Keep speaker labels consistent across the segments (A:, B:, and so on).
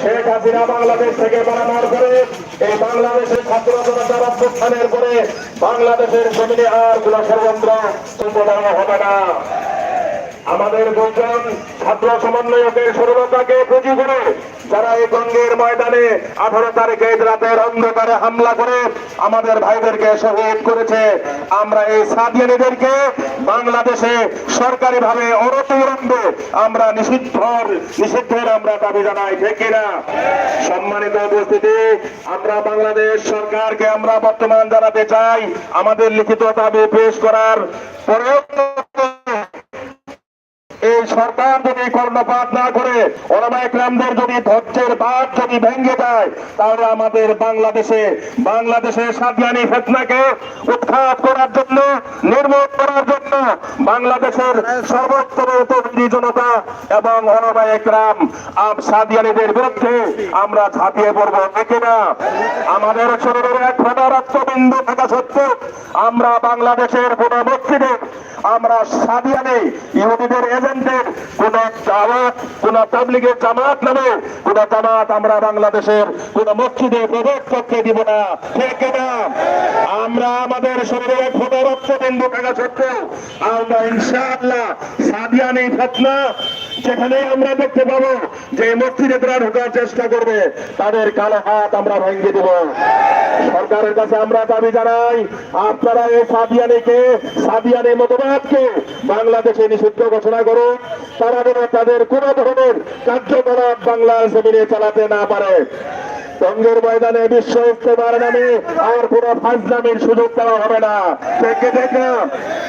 A: শেখ হাসিনা বাংলাদেশ থেকে পালানোর পরে এই বাংলাদেশের ছাত্র জনতার অভ্যুত্থানের পরে বাংলাদেশের জমিনে আর কোন ষড়যন্ত্র সম্প্রদায় হবে না। আমাদের দুজন ছাত্র সমন্বয়কের সরলতাকে পুঁজি করে যারা এই গঙ্গের ময়দানে আঠারো তারিখে রাতের অন্ধকারে হামলা করে আমাদের ভাইদেরকে শহীদ করেছে। আমরা এই সাদিয়ানিদেরকে বাংলাদেশে সরকারি ভাবে অনতিবিলম্বে আমরা নিষিদ্ধ নিষিদ্ধের আমরা দাবি জানাই, ঠিক কিনা? সম্মানিত উপস্থিতি, আমরা বাংলাদেশ সরকারকে আমরা বর্তমান জানাতে চাই। আমাদের লিখিত দাবি পেশ করার পরেও এই সরকার যদি কর্ণপাত না করে ওলামা ইকরামদের যদি ধৈর্যের বাদ যদি ভেঙে যায়, তাহলে আমাদের বাংলাদেশে, বাংলাদেশের সাদিয়ানি ফেতনাকে উৎখাত করার জন্য, নির্মূল করার জন্য বাংলাদেশের সর্বোত্তর তরুণী জনতা এবং ওলামা ইকরাম আব সাদিয়ানিদের বিরুদ্ধে আমরা ঝাঁপিয়ে পড়ব দেখে না? আমাদের শরীরের এক ফোটা রক্তবিন্দু থাকা সত্ত্বেও আমরা বাংলাদেশের মসজিদে আমরা সাদিয়ানে ইহুদিদের এজেন্টের কোন জামাত কোন তাবলিগের জামাত নামে, কোন জামাত আমরা বাংলাদেশের কোন মসজিদে প্রবেশ করতে দিব না। ঠিক না? আমরা আমাদের শরীরে এক ফোটা রক্তবিন্দু থাকা সত্ত্বেও আমরা ইনশাআল্লাহ সাদিয়ানি ফেতনা, যেখানে আমরা দেখতে পাবো যে মসজিদে তারা ঢোকার চেষ্টা করবে, তাদের কালো হাত আমরা ভেঙে দেব। সরকারের কাছে আমরা দাবি জানাই, আপনারা এই সাদিয়ানিকে সাদিয়ানি মতবাদকে বাংলাদেশে নিষিদ্ধ ঘোষণা করুন। তারা যেন তাদের কোন ধরনের কার্যকলাপ বাংলার জমিনে চালাতে না পারে। টঙ্গের ময়দানে বিশ্ব ইস্তেমার নামে আর কোন ফাজলামির সুযোগ দেওয়া হবে না। থেকে দেখলাম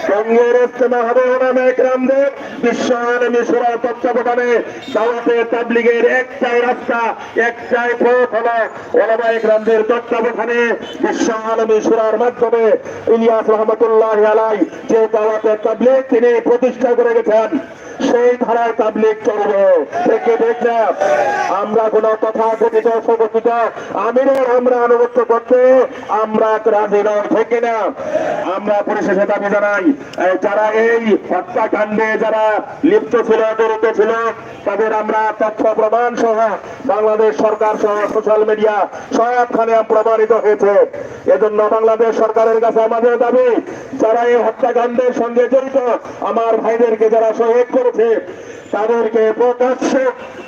A: টঙ্গের ইস্তেমা হবে ওনামে একরামদের বিশ্ব আলমী সুরার তত্ত্বাবধানে দাওয়াতে তাবলিগের একটাই রাস্তা, একটাই পথ হলো ওলামা একরামদের তত্ত্বাবধানে বিশ্ব আলমী সুরার মাধ্যমে ইলিয়াস রহমতুল্লাহ আলাই যে দাওয়াতে তাবলিগ তিনি প্রতিষ্ঠা করে গেছেন। সেই ধারায় তাবলিগ চলবে। থেকে দেখলাম, আমরা কোন তথা কথিত সংগঠিত আমিরের আমরা আনুগত্য করতে আমরা রাজি নয় ঠিক না আমরা পরিশেষে দাবি জানাই যারা এই হত্যাকাণ্ডে যারা লিপ্ত ছিল, জড়িত ছিল, তাদের আমরা তথ্য প্রমাণ সহ বাংলাদেশ সরকার সহ সোশ্যাল মিডিয়া সবখানে প্রমাণিত হয়েছে। এজন্য বাংলাদেশ সরকারের কাছে আমাদের দাবি, যারা এই হত্যাকাণ্ডের সঙ্গে জড়িত, আমার ভাইদেরকে যারা শহীদ করেছে। তাদেরকে প্রকাশ্যে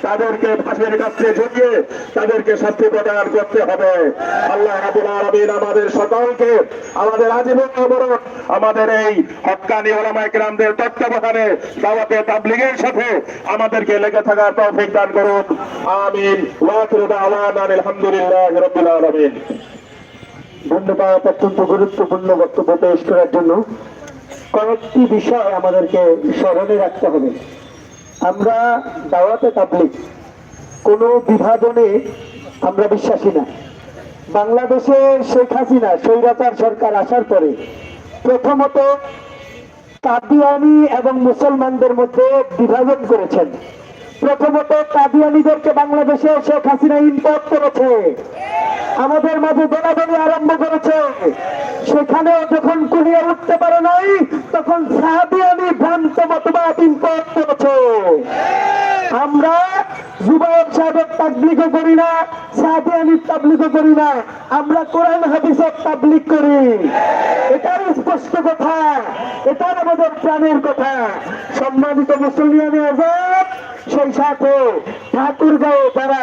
A: তাদেরকে ফাঁসির কাছে ঝুঁকিয়ে তাদেরকে শাস্তি প্রদান করতে হবে। আল্লাহ রাবুল আমাদের সকলকে আমাদের আজীবন অবরণ আমাদের এই হকানি ওলামাই গ্রামদের তত্ত্বাবধানে দাওয়াতে তাবলিগের সাথে আমাদেরকে লেগে থাকার তৌফিক দান করুন। আমিন। আলহামদুলিল্লাহ রাব্বিল আলামিন।
B: ধন্যবাদ অত্যন্ত গুরুত্বপূর্ণ বক্তব্য পেশ করার জন্য কয়েকটি বিষয় আমাদেরকে স্মরণে রাখতে হবে। আমরা দাওয়াতে তাবলিক কোনো বিভাজনে আমরা বিশ্বাসী না। বাংলাদেশে শেখ হাসিনা স্বৈরাচার সরকার আসার পরে প্রথমত কাদিয়ানি এবং মুসলমানদের মধ্যে বিভাজন করেছেন। প্রথমত কাদিয়ানিদেরকে বাংলাদেশে শেখ হাসিনা ইম্পোর্ট করেছে। আমাদের মাঝে দোলাদলি আরম্ভ করেছে। সেখানেও যখন কুলিয়ে উঠতে পারে নাই, তখন সাহাবিয়ানি ভ্রান্ত মতবাদ করেছে। আমরা সাহেবের করি না সাহাবিয়ানির তাবলিগও করি না, আমরা কোরআন হাদিসের তাবলিগ করি। এটার স্পষ্ট কথা এটার আমাদের প্রাণের কথা। সম্মানিত মুসলিয়ানি আজাদ, সেই সাথে ঠাকুরগাঁও যারা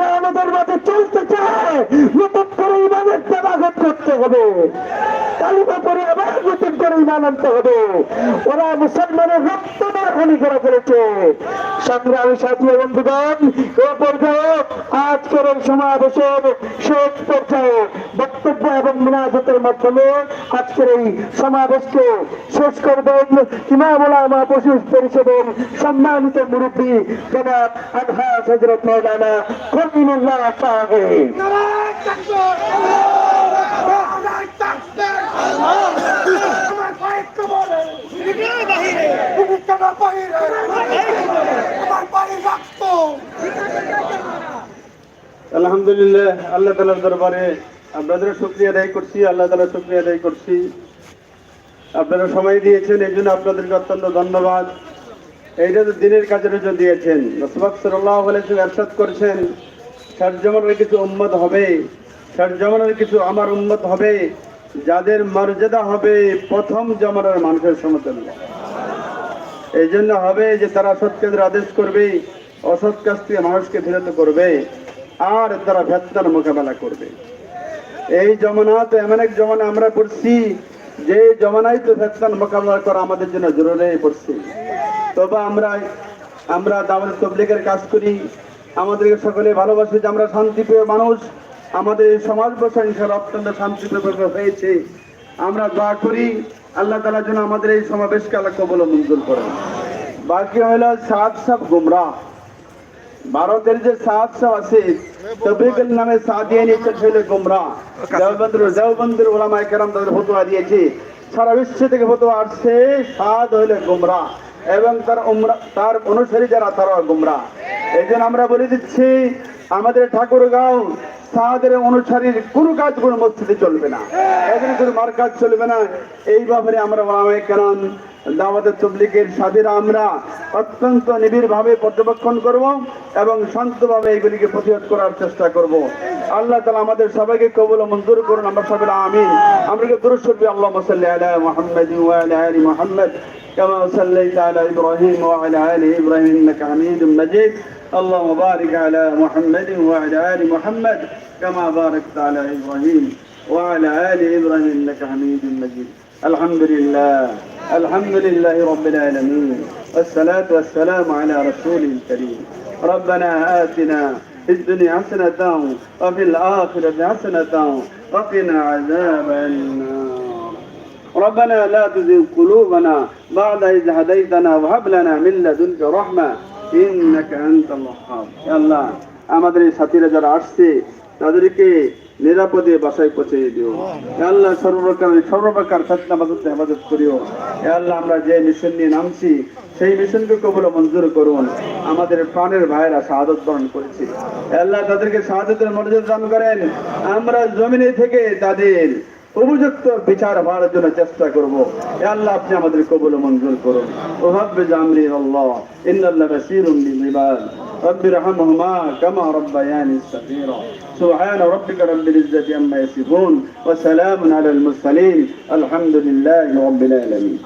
B: তারা আমাদের মাঝে চলতে চায়, নতুন করে ইমানের তেবাগত করতে হবে। কালিমা পরে আবার নতুন করে ইমান আনতে হবে। ওরা মুসলমানের রক্ত মাখানি করে ফেলেছে সংগ্রামী সাথী বন্ধুগণ, এ পর্যায়ে আজকের এই সমাবেশের শেষ পর্যায়ে বক্তব্য এবং মিনাজতের মাধ্যমে আজকের এই সমাবেশকে শেষ করবেন ইমামুল আমা পরিষদের সম্মানিত মুরব্বী জনাব আলহাজ হজরত মৌলানা কর্মিনুল্লাহ
C: আলহামদুলিল্লাহ, আল্লাহ তালার দরবারে আপনাদের শুক্রিয়া আদায় করছি, আল্লাহ তালার শুক্রিয়া আদায় করছি। আপনারা সময় দিয়েছেন, এই জন্য আপনাদেরকে অত্যন্ত ধন্যবাদ। এইটা তো দিনের কাজের জন্য দিয়েছেন। সাল্লাহ এরশাদ করছেন। ষাট জমানের কিছু উম্মত হবে, ষাট জমানের কিছু আমার উম্মত হবে, যাদের মর্যাদা হবে প্রথম জমানার মানুষের সমতুল্য। এই জন্য হবে যে তারা সৎ কাজের আদেশ করবে, অসৎ কাজ থেকে মানুষকে বিরত করবে, আর তারা ভেতনার মোকাবেলা করবে। এই জমানা তো এমন এক জমানা আমরা পড়ছি, যে জমানায় তো ভেতনার মোকাবেলা করা আমাদের জন্য জরুরি পড়ছি। তবে আমরা আমরা দাওয়াত তবলিগের কাজ করি আমাদেরকে সকলে ভালোবাসে যে আমরা শান্তিপ্রিয় মানুষ। আমাদের সমাজ বসা ইনশাল অত্যন্ত শান্তিপ্রিয় হয়েছে। আমরা দোয়া করি, আল্লাহ তালার জন্য আমাদের এই সমাবেশকে আল্লাহ কবল মঞ্জুর করেন। বাকি হইল সাত সব গুমরা ভারতের যে সাত সব আছে তবিকুল নামে সাদিয়ানি হইল গুমরা দেওবন্দ্র দেওবন্দ্র ওলামায় কেরাম তাদের ফতোয়া দিয়েছে। সারা বিশ্ব থেকে ফতোয়া আসছে, সাদ হইলে গুমরা এবং তার তার অনুসারী যারা তারা গুমরা। এই জন্য আমরা বলে দিচ্ছি, আমাদের ঠাকুরগাঁও সাহাদের অনুসারীর কোনো কাজ কোনো মসজিদে চলবে না। এখানে কোনো মার কাজ চলবে না। এই ব্যাপারে আমরা কেরাম দাওয়াতের তবলিগের সাথীরা আমরা অত্যন্ত নিবিড় ভাবে পর্যবেক্ষণ করব এবং শান্তভাবে এইগুলিকে প্রতিরোধ করার চেষ্টা করব। আল্লাহ তালা আমাদের সবাইকে কবুল মঞ্জুর করুন। আমরা সবাই আমিন। আমরা দুরুশ্বরবি আল্লাহ সাল্লি আলা মুহাম্মদ মুহাম্মদ। كما صليت على إبراهيم وعلى آل إبراهيم إنك حميد مجيد. اللهم بارك على محمد وعلى آل محمد كما باركت على إبراهيم وعلى آل إبراهيم إنك حميد مجيد. الحمد لله الحمد لله رب العالمين والصلاة والسلام على رسوله الكريم. ربنا آتنا في الدنيا حسنة وفي الآخرة حسنة وقنا عذاب النار. ربنا لا تزغ قلوبنا بعد إذ هديتنا وهب لنا من لدنك رحمة إنك أنت الوهاب يا الله আমাদের এই সাথীরা যারা আসছে তাদেরকে নিরাপদে বাসায় পৌঁছে দিও হে আল্লাহ সর্বপ্রকার সর্বপ্রকার ফেতনা বাদত হেফাজত করিও হে আল্লাহ আমরা যে মিশন নিয়ে নামছি সেই মিশনকে কবল ও মঞ্জুর করুন আমাদের প্রাণের ভাইয়েরা শাহাদত বরণ করেছে হে আল্লাহ তাদেরকে শাহাদতের মর্যাদা দান করেন আমরা জমিনে থেকে তাদের উপযুক্ত বিচার হওয়ার জন্য চেষ্টা করব এ আল্লাহ আপনি আমাদের কবুল ও মঞ্জুর করুন ও হাব্বে জামরি আল্লাহ ইন্নাল্লাহ বাসীরুম বিল ইবাদ رب ارحمهما كما ربياني صغيرا سبحان ربك رب العزة عما يصفون وسلام على المرسلين الحمد لله رب العالمين